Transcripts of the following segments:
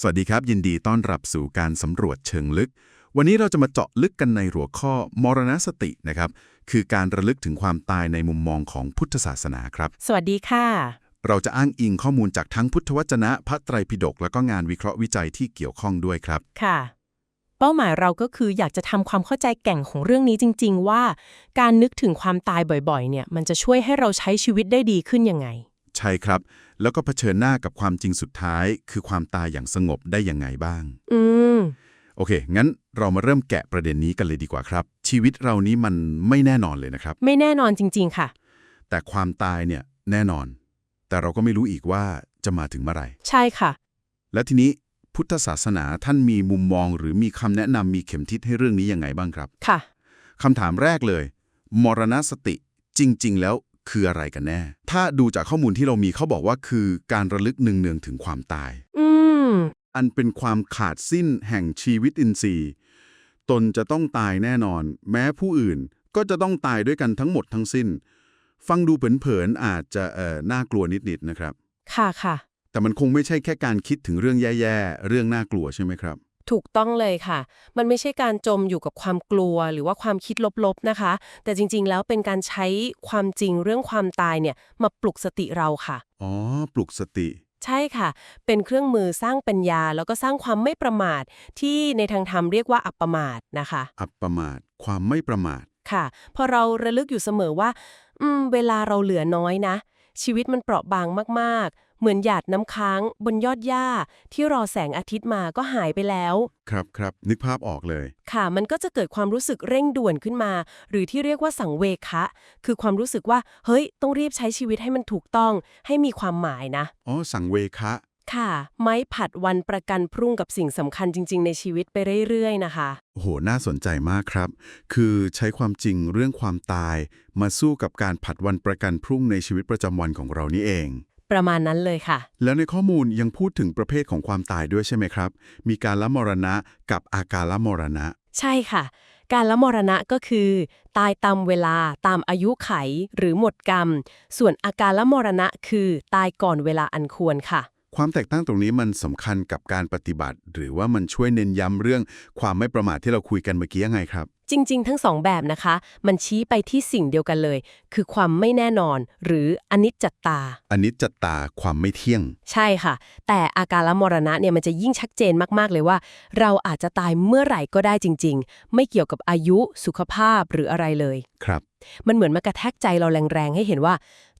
สวัสดีครับ ยินดีต้อนรับสู่การสำรวจเชิงลึก วันนี้เราจะมาเจาะลึกกันในหัวข้อมรณสตินะครับ คือการระลึกถึงความตายในมุมมองของพุทธศาสนาครับ สวัสดีค่ะ เราจะอ้างอิงข้อมูลจากทั้งพุทธวจนะ พระไตรปิฎกแล้วก็งานวิเคราะห์วิจัยที่เกี่ยวข้องด้วยครับ ค่ะ เป้าหมายเราก็คืออยากจะทำความเข้าใจแก่งของเรื่องนี้จริง ๆ ว่า การนึกถึงความตายบ่อยๆ เนี่ย มันจะช่วยให้เราใช้ชีวิตได้ดีขึ้นยังไง ใช่ครับ แล้วก็เผชิญหน้ากับความจริงสุดท้าย คือความตายอย่างสงบได้ยังไงบ้าง อืม โอเค งั้นเรามาเริ่มแกะประเด็นนี้กันเลยดีกว่าครับ ชีวิตเรานี้มันไม่แน่นอนเลยนะครับ ไม่แน่นอนจริง ๆ ค่ะ แต่ความตายเนี่ยแน่นอน แต่เราก็ไม่รู้อีกว่าจะมาถึงเมื่อไหร่ ใช่ค่ะ และทีนี้พุทธศาสนาท่านมีมุมมอง หรือมีคำแนะนำมีเข็มทิศให้เรื่องนี้ยังไงบ้างครับค่ะ คำถามแรกเลย มรณสติจริง ๆ แล้ว คืออะไรกันแน่ ถ้าดูจากข้อมูลที่เรามีเขาบอกว่าคือการระลึกเนืองๆถึงความตาย อืม อันเป็นความขาดสิ้นแห่งชีวิตอินทรีย์ ตนจะต้องตายแน่นอน แม้ผู้อื่นก็จะต้องตายด้วยกันทั้งหมดทั้งสิ้น ฟังดูเผินๆอาจจะเอ่อน่ากลัวนิดๆนะครับ ค่ะค่ะ แต่มันคงไม่ใช่แค่การคิดถึงเรื่องแย่ๆ เรื่องน่ากลัวใช่ไหมครับ ถูกต้องเลยค่ะ มันไม่ใช่การจมอยู่กับความกลัวหรือว่าความคิดลบๆนะคะ แต่จริงๆ แล้วเป็นการใช้ความจริงเรื่องความตายเนี่ยมาปลุกสติเราค่ะ อ๋อ ปลุกสติ ใช่ค่ะ เป็นเครื่องมือสร้างปัญญา แล้วก็สร้างความไม่ประมาท ที่ในทางธรรมเรียกว่าอัปปมาทนะคะ อัปประมาท ความไม่ประมาท ค่ะ พอเราระลึกอยู่เสมอว่า อืม เวลาเราเหลือน้อยนะ ชีวิตมันเปราะบางมากๆ เหมือนหยาดน้ำค้าง บนยอดหญ้า ที่รอแสงอาทิตย์มาก็หายไปแล้ว ครับครับนึกภาพออกเลย ค่ะ มันก็จะเกิดความรู้สึกเร่งด่วนขึ้นมา หรือที่เรียกว่าสังเวคะ คือความรู้สึกว่า เฮ้ย ต้องรีบใช้ชีวิตให้มันถูกต้อง ให้มีความหมายนะ อ๋อ สังเวคะ ค่ะ ไม้ผัดวันประกันพรุ่งกับสิ่งสำคัญจริง ๆ ในชีวิตไปเรื่อยๆ นะคะ โอ้โห น่าสนใจมากครับ คือใช้ความจริงเรื่องความตาย มาสู้กับการผัดวันประกันพรุ่งในชีวิตประจำวันของเรานี่เอง ประมาณนั้นเลยค่ะ แล้วในข้อมูลยังพูดถึงประเภทของความตายด้วยใช่ไหมครับ มีการละมรณะกับอาการละมรณะ ใช่ค่ะ การละมรณะก็คือ ตายตามเวลาตามอายุไขหรือหมดกรรม ส่วนอาการละมรณะคือตายก่อนเวลาอันควรค่ะ ความแตกต่างตรงนี้มันสำคัญกับการปฏิบัติ หรือว่ามันช่วยเน้นย้ำเรื่องความไม่ประมาทที่เราคุยกันเมื่อกี้ยังไงครับ จริง ๆ ทั้งสองแบบนะคะ มันชี้ไปที่สิ่งเดียวกันเลย คือความไม่แน่นอน หรืออนิจจตาอันนี้จัตตาความไม่เที่ยง ใช่ค่ะ แต่อาการละมรณะเนี่ยมันจะยิ่งชัดเจนมากๆเลยว่า เราอาจจะตายเมื่อไหร่ก็ได้จริง ๆ ไม่เกี่ยวกับอายุสุขภาพหรืออะไรเลย ครับ มันเหมือนมากระแทกใจเราแรงๆให้เห็นว่า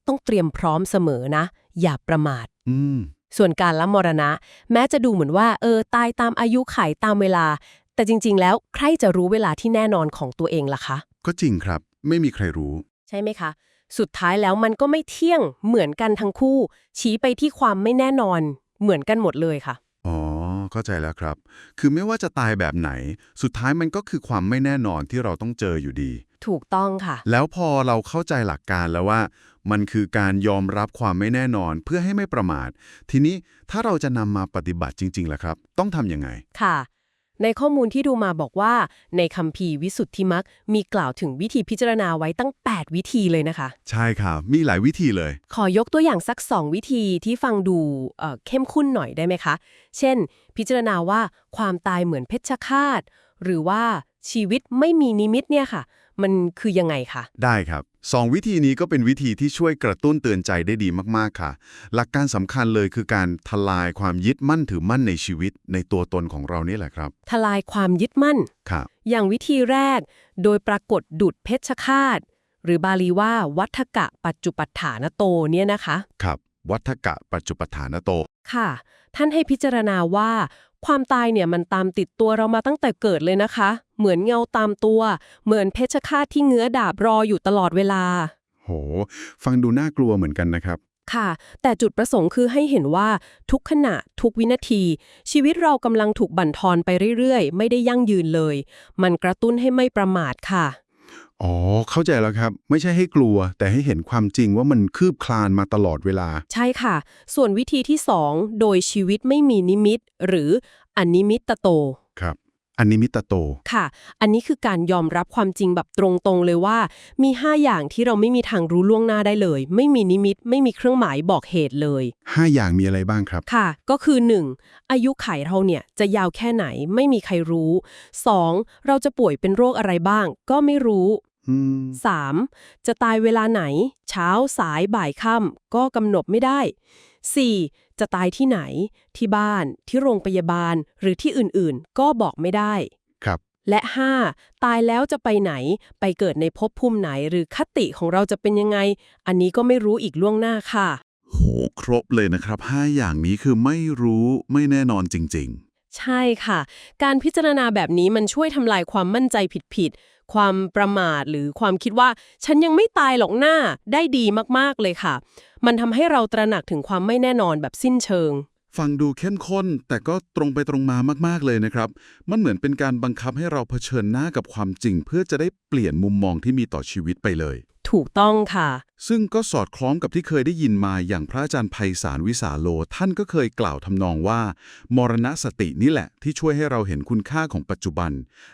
ต้องเตรียมพร้อมเสมอนะ อย่าประมาท อืม ส่วนการละมรณะ แม้จะดูเหมือนว่า เออ ตายตามอายุไขตามเวลา แต่จริง ๆ แล้วใครจะรู้เวลาที่แน่นอนของตัวเองล่ะคะ ก็จริงครับ ไม่มีใครรู้ ใช่ไหมคะ สุดท้ายแล้วมันก็ไม่เที่ยงเหมือนกันทั้งคู่ ชี้ไปที่ความไม่แน่นอน เหมือนกันหมดเลยค่ะ อ๋อ เข้าใจแล้วครับ คือไม่ว่าจะตายแบบไหน สุดท้ายมันก็คือความไม่แน่นอนที่เราต้องเจออยู่ดี ถูกต้องค่ะ แล้วพอเราเข้าใจหลักการแล้วว่า มันคือการยอมรับความไม่แน่นอนเพื่อให้ไม่ประมาท ทีนี้ถ้าเราจะนำมาปฏิบัติจริงๆล่ะครับ ต้องทำยังไง ค่ะ ในข้อมูลที่ดูมาบอกว่า ในคัมภีร์วิสุทธิมักมีกล่าวถึงวิธีพิจารณาไว้ตั้ง 8 วิธีเลยนะคะ ใช่ครับมีหลายวิธีเลย ขอยกตัวอย่างสัก 2 วิธีที่ฟังดูเอ่อเข้มข้นหน่อยได้ไหมคะ เช่น พิจารณาว่าความตายเหมือนเพชฌฆาต หรือว่าชีวิตไม่มีนิมิตเนี่ยค่ะ มันคือยังไงคะ ได้ครับ สองวิธีนี้ก็เป็นวิธีที่ช่วยกระตุ้นเตือนใจได้ดีมาก ๆ ค่ะ หลักการสำคัญเลยคือการทลายความยึดมั่นถือมั่นในชีวิตในตัวตนของเรานี่แหละครับ ทลายความยึดมั่น ครับ อย่างวิธีแรก โดยปรากฏดุดเพชฌฆาต หรือบาลีว่าวัฏกะปัจจุปัฏฐานโตเนี่ยนะคะ ครับ วัฏกะปัจจุปฐานโต ค่ะ ท่านให้พิจารณาว่า ความตายเนี่ยมันตามติดตัวเรามาตั้งแต่เกิดเลยนะคะ เหมือนเงาตามตัว เหมือนเพชฌฆาตที่เงื้อดาบรออยู่ตลอดเวลา โห ฟังดูน่ากลัวเหมือนกันนะครับ ค่ะ แต่จุดประสงค์คือให้เห็นว่าทุกขณะทุกวินาที ชีวิตเรากำลังถูกบั่นทอนไปเรื่อยๆ ไม่ได้ยั่งยืนเลย มันกระตุ้นให้ไม่ประมาทค่ะ อ๋อ เข้าใจแล้วครับ ไม่ใช่ให้กลัว แต่ให้เห็นความจริงว่ามันคืบคลานมาตลอดเวลา ใช่ค่ะ ส่วนวิธีที่ 2 โดยชีวิตไม่มีนิมิต หรืออนิมิตตโต ครับอันนิมิตโต ค่ะ อันนี้คือการยอมรับความจริงแบบตรงๆเลยว่า มี 5 อย่างที่เราไม่มีทางรู้ล่วงหน้าได้เลย ไม่มีนิมิต ไม่มีเครื่องหมายบอกเหตุเลย 5 อย่างมีอะไรบ้างครับ ค่ะ ก็คือ 1. อายุไขเราเนี่ยจะยาวแค่ไหน ไม่มีใครรู้ 2. เราจะป่วยเป็นโรคอะไรบ้าง ก็ไม่รู้อืม 3. จะตายเวลาไหน เช้าสายบ่ายค่ำก็กำหนดไม่ได้ 4. จะตายที่ไหน ที่บ้าน ที่โรงพยาบาล หรือที่อื่นๆ ก็บอกไม่ได้ ครับ และ 5. ตายแล้วจะไปไหน ไปเกิดในภพภูมิไหน หรือคติของเราจะเป็นยังไง อันนี้ก็ไม่รู้อีกล่วงหน้าค่ะ โห ครบเลยนะครับ 5 อย่างนี้คือไม่รู้ไม่แน่นอนจริงใช่ค่ะ การพิจารณาแบบนี้มันช่วยทำลายความมั่นใจผิดๆ ความประมาทหรือความคิดว่า ฉันยังไม่ตายหรอกหน้าได้ดีมากๆเลยค่ะ มันทำให้เราตระหนักถึงความไม่แน่นอนแบบสิ้นเชิง ฟังดูเข้มข้น แต่ก็ตรงไปตรงมามากๆเลยนะครับ มันเหมือนเป็นการบังคับให้เราเผชิญหน้ากับความจริง เพื่อจะได้เปลี่ยนมุมมองที่มีต่อชีวิตไปเลย ถูกต้องค่ะ ซึ่งก็สอดคล้องกับที่เคยได้ยินมาอย่างพระอาจารย์ไพศาลวิสาโล ท่านก็เคยกล่าวทำนองว่า มรณสตินี่แหละ ที่ช่วยให้เราเห็นคุณค่าของปัจจุบัน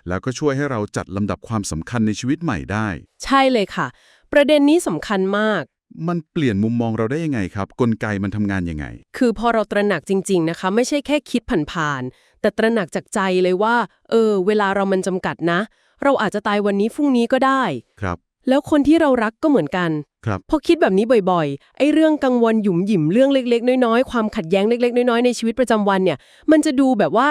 แล้วก็ช่วยให้เราจัดลำดับความสำคัญในชีวิตใหม่ได้ ใช่เลยค่ะ ประเด็นนี้สำคัญมาก มันเปลี่ยนมุมมองเราได้ยังไงครับ กลไกมันทำงานยังไง คือพอเราตระหนักจริง ๆนะคะ ไม่ใช่แค่คิดผ่านๆแต่ตระหนักจากใจเลยว่า เออ เวลาเรามันจำกัดนะ เราอาจจะตายวันนี้พรุ่งนี้ก็ได้ ครับ แล้วคนที่เรารักก็เหมือนกันครับพอคิดแบบนี้บ่อยๆ ไอ้เรื่องกังวลหยุมหยิมเรื่องเล็กๆ น้อยๆ ความขัดแย้งเล็ก ๆ น้อยๆ ในชีวิตประจำวันเนี่ย มันจะดูแบบว่า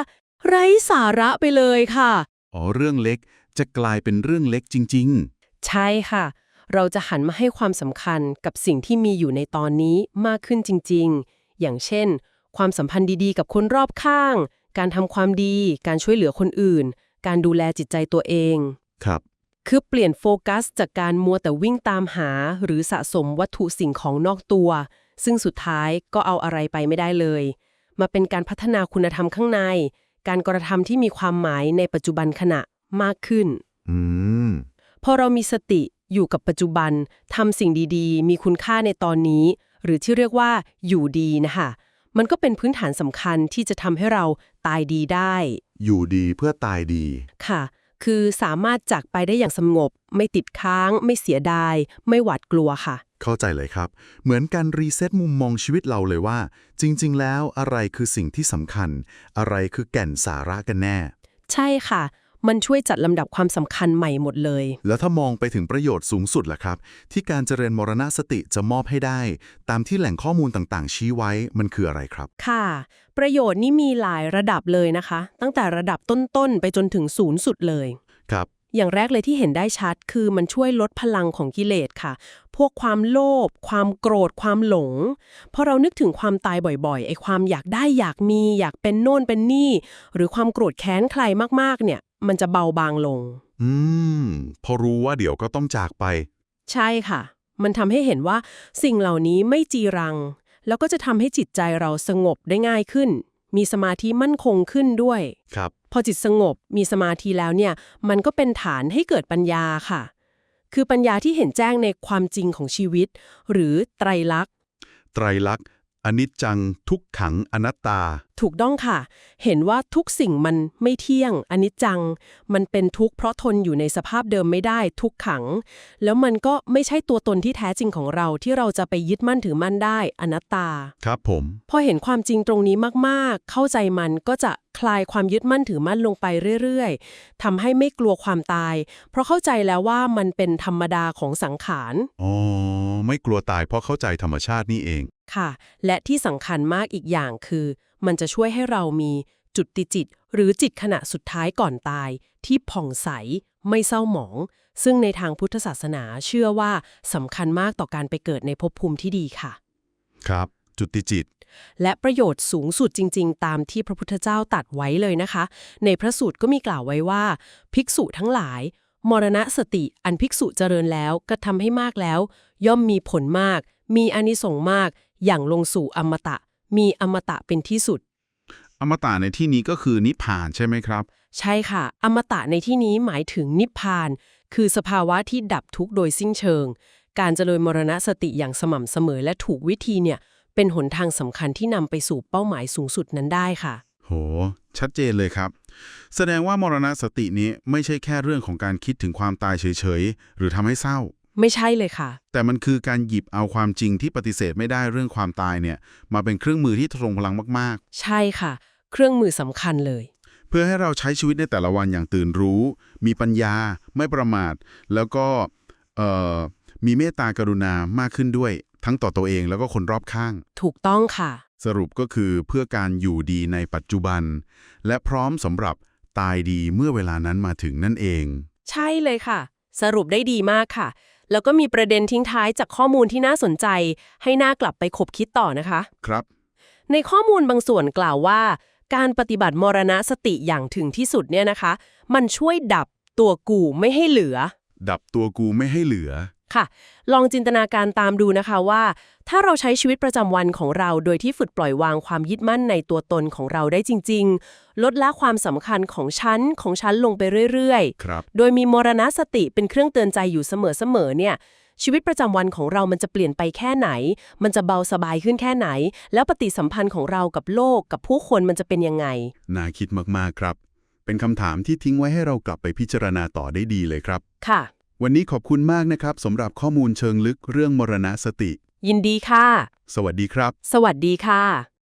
ไร้สาระไปเลยค่ะ อ๋อ เรื่องเล็กจะกลายเป็นเรื่องเล็กจริงใช่ค่ะ เราจะหันมาให้ความสำคัญกับสิ่งที่มีอยู่ในตอนนี้มากขึ้นจริง ๆ อย่างเช่น ความสัมพันธ์ดีๆ กับคนรอบข้าง การทำความดี การช่วยเหลือคนอื่น การดูแลจิตใจตัวเองๆครับ คือเปลี่ยนโฟกัสจากการมัวแต่วิ่งตามหา หรือสะสมวัตถุสิ่งของนอกตัว ซึ่งสุดท้ายก็เอาอะไรไปไม่ได้เลย มาเป็นการพัฒนาคุณธรรมข้างใน การกระทำที่มีความหมายในปัจจุบันขณะมากขึ้นอืมพอเรามีสติอยู่กับปัจจุบันทำสิ่งดีๆ มีคุณค่าในตอนนี้ หรือที่เรียกว่าอยู่ดีนะคะมันก็เป็นพื้นฐานสำคัญที่จะทำให้เราตายดีได้ อยู่ดีเพื่อตายดี ค่ะ คือสามารถจากไปได้อย่างสงบ ไม่ติดค้าง ไม่เสียดาย ไม่หวาดกลัวค่ะ เข้าใจเลยครับ เหมือนการรีเซ็ตมุมมองชีวิตเราเลยว่า จริง ๆ แล้วอะไรคือสิ่งที่สำคัญ อะไรคือแก่นสาระกันแน่ ใช่ค่ะ มันช่วยจัดลำดับความสำคัญใหม่หมดเลย แล้วถ้ามองไปถึงประโยชน์สูงสุดล่ะครับ ที่การเจริญมรณสติจะมอบให้ได้ ตามที่แหล่งข้อมูลต่างๆ ชี้ไว้มันคืออะไรครับ ค่ะ ประโยชน์นี่มีหลายระดับเลยนะคะ ตั้งแต่ระดับต้นๆ ไปจนถึงศูนย์สุดเลยครับ อย่างแรกเลยที่เห็นได้ชัดคือมันช่วยลดพลังของกิเลสค่ะ พวกความโลภความโกรธความหลงพอเรานึกถึงความตายบ่อยๆไอ้ความอยากได้อยากมี อยากเป็นโน่นเป็นนี่ หรือความโกรธแค้นใครมากๆเนี่ย มันจะเบาบางลง อืม พอรู้ว่าเดี๋ยวก็ต้องจากไป ใช่ค่ะ มันทำให้เห็นว่าสิ่งเหล่านี้ไม่จีรัง แล้วก็จะทำให้จิตใจเราสงบได้ง่ายขึ้น มีสมาธิมั่นคงขึ้นด้วย ครับ พอจิตสงบมีสมาธิแล้วเนี่ย มันก็เป็นฐานให้เกิดปัญญาค่ะ คือปัญญาที่เห็นแจ้งในความจริงของชีวิต หรือไตรลักษณ์ ไตรลักษณ์ อนิจจังทุกขังอนัตตา ถูกต้องค่ะ เห็นว่าทุกสิ่งมันไม่เที่ยงอนิจจัง มันเป็นทุกข์เพราะทนอยู่ในสภาพเดิมไม่ได้ทุกขัง แล้วมันก็ไม่ใช่ตัวตนที่แท้จริงของเราที่เราจะไปยึดมั่นถือมั่นได้อนัตตา ครับผม พอเห็นความจริงตรงนี้มากๆ เข้าใจมันก็จะคลายความยึดมั่นถือมั่นลงไปเรื่อยๆทำให้ไม่กลัวความตาย เพราะเข้าใจแล้วว่ามันเป็นธรรมดาของสังขาร อ๋อ ไม่กลัวตายเพราะเข้าใจธรรมชาตินี่เอง ค่ะ และที่สำคัญมากอีกอย่างคือ มันจะช่วยให้เรามีจุดติจิต หรือจิตขณะสุดท้ายก่อนตาย ที่ผ่องใส ไม่เศร้าหมอง ซึ่งในทางพุทธศาสนาเชื่อว่าสำคัญมากต่อการไปเกิดในภพภูมิที่ดีค่ะ ครับ จุติจิต และประโยชน์สูงสุดจริง ๆ ตามที่พระพุทธเจ้าตรัดไว้เลยนะคะ ในพระสูตรก็มีกล่าวไว้ว่า ภิกษุทั้งหลาย มรณสติอันภิกษุเจริญแล้วกระทำให้มากแล้ว ย่อมมีผลมาก มีอานิสงส์มาก อย่างลงสู่อมตะ มีอมตะเป็นที่สุด อมตะในที่นี้ก็คือนิพพานใช่ไหมครับ ใช่ค่ะ อมตะในที่นี้หมายถึงนิพพาน คือสภาวะที่ดับทุกข์โดยสิ้นเชิง การเจริญมรณสติอย่างสม่ำเสมอและถูกวิธีเนี่ยเป็นหนทางสำคัญที่นำไปสู่เป้าหมายสูงสุดนั้นได้ค่ะ โห ชัดเจนเลยครับ แสดงว่ามรณสตินี้ไม่ใช่แค่เรื่องของการคิดถึงความตายเฉยๆ หรือทำให้เศร้า ไม่ใช่เลยค่ะ แต่มันคือการหยิบเอาความจริงที่ปฏิเสธไม่ได้เรื่องความตายเนี่ยมาเป็นเครื่องมือที่ทรงพลังมากใช่ค่ะ เครื่องมือสำคัญเลยๆเพื่อให้เราใช้ชีวิตในแต่ละวันอย่างตื่นรู้ มีปัญญา ไม่ประมาท แล้วก็เอ่อมีเมตตากรุณามากขึ้นด้วย ทั้งต่อตัวเองแล้วก็คนรอบข้าง ถูกต้องค่ะ สรุปก็คือเพื่อการอยู่ดีในปัจจุบัน และพร้อมสำหรับตายดีเมื่อเวลานั้นมาถึงนั่นเอง ใช่เลยค่ะ สรุปได้ดีมากค่ะ แล้วก็มีประเด็นทิ้งท้ายจากข้อมูลที่น่าสนใจ ให้น่ากลับไปคบคิดต่อนะคะ ครับ ในข้อมูลบางส่วนกล่าวว่า การปฏิบัติมรณสติอย่างถึงที่สุดเนี่ยนะคะ มันช่วยดับตัวกูไม่ให้เหลือ ดับตัวกูไม่ให้เหลือ ค่ะ ลองจินตนาการตามดูนะคะว่า ถ้าเราใช้ชีวิตประจำวันของเรา โดยที่ฝึกปล่อยวางความยึดมั่นในตัวตนของเราได้จริง ๆ ลดละความสำคัญของฉันของฉันลงไปเรื่อยครับๆโดยมีมรณสติเป็นเครื่องเตือนใจอยู่เสมอๆเนี่ย ชีวิตประจำวันของเรามันจะเปลี่ยนไปแค่ไหน มันจะเบาสบายขึ้นแค่ไหน แล้วปฏิสัมพันธ์ของเรากับโลกกับผู้คนมันจะเป็นยังไง น่าคิดมากๆครับ เป็นคำถามที่ทิ้งไว้ให้เรากลับไปพิจารณาต่อได้ดีเลยครับ ค่ะ วันนี้ขอบคุณมากนะครับสำหรับข้อมูลเชิงลึกเรื่องมรณสติ ยินดีค่ะ สวัสดีครับ สวัสดีค่ะ